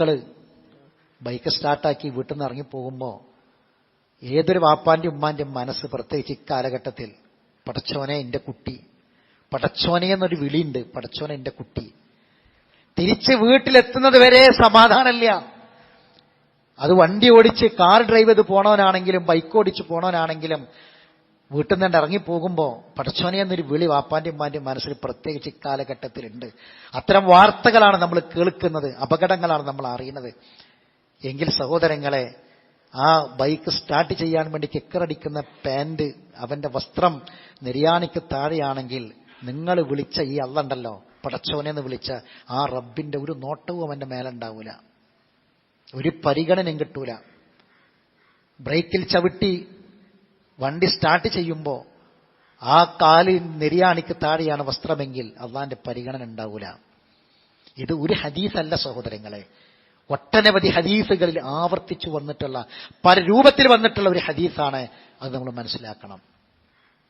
മക്കൾ ബൈക്ക് സ്റ്റാർട്ടാക്കി വീട്ടിൽ നിന്ന് ഇറങ്ങിപ്പോകുമ്പോൾ ഏതൊരു വാപ്പാന്റെ ഉമ്മാന്റെ മനസ്സ് പ്രത്യേകിച്ച് ഇക്കാലഘട്ടത്തിൽ പടച്ചോനെ എന്റെ കുട്ടി പടച്ചോനെ എന്നൊരു വിളിയുണ്ട് പടച്ചോനെ എന്റെ കുട്ടി. തിരിച്ച് വീട്ടിലെത്തുന്നത് വരെ സമാധാനമില്ല. അത് വണ്ടി ഓടിച്ച് കാർ ഡ്രൈവ് ചെയ്ത് പോണവനാണെങ്കിലും ബൈക്ക് ഓടിച്ച് പോണവനാണെങ്കിലും വീട്ടിൽ നിന്ന് ഇറങ്ങിപ്പോകുമ്പോൾ പടച്ചോനെ എന്നൊരു വിളി വാപ്പാന്റെ ഉമ്മാന്റെ മനസ്സിൽ പ്രത്യേകിച്ച് ഇക്കാലഘട്ടത്തിലുണ്ട് അത്തരം വാർത്തകളാണ് നമ്മൾ കേൾക്കുന്നത് അപകടങ്ങളാണ് നമ്മൾ അറിയുന്നത്. എങ്കിൽ സഹോദരങ്ങളെ ആ ബൈക്ക് സ്റ്റാർട്ട് ചെയ്യാൻ വേണ്ടി കിക്കറടിക്കുന്ന പാന്റ് അവന്റെ വസ്ത്രം നിര്യാണിക്ക് താഴെയാണെങ്കിൽ നിങ്ങൾ വിളിച്ച ഈ അള്ളണ്ടല്ലോ പടച്ചോനെന്ന് വിളിച്ച ആ റബ്ബിന്റെ ഒരു നോട്ടവും അവന്റെ മേലുണ്ടാവൂല. ഒരു പരിഗണനയും കിട്ടൂല. ബ്രേക്കിൽ ചവിട്ടി വണ്ടി സ്റ്റാർട്ട് ചെയ്യുമ്പോൾ ആ കാലിൽ നിര്യാണിക്ക് താഴെയാണ് വസ്ത്രമെങ്കിൽ അള്ളാന്റെ പരിഗണന ഉണ്ടാവൂല. ഇത് ഒരു ഹദീസല്ല സഹോദരങ്ങളെ. ഒട്ടനവധി ഹദീസുകളിൽ ആവർത്തിച്ചു വന്നിട്ടുള്ള പല രൂപത്തിൽ വന്നിട്ടുള്ള ഒരു ഹദീസാണ് അത് നമ്മൾ മനസ്സിലാക്കണം.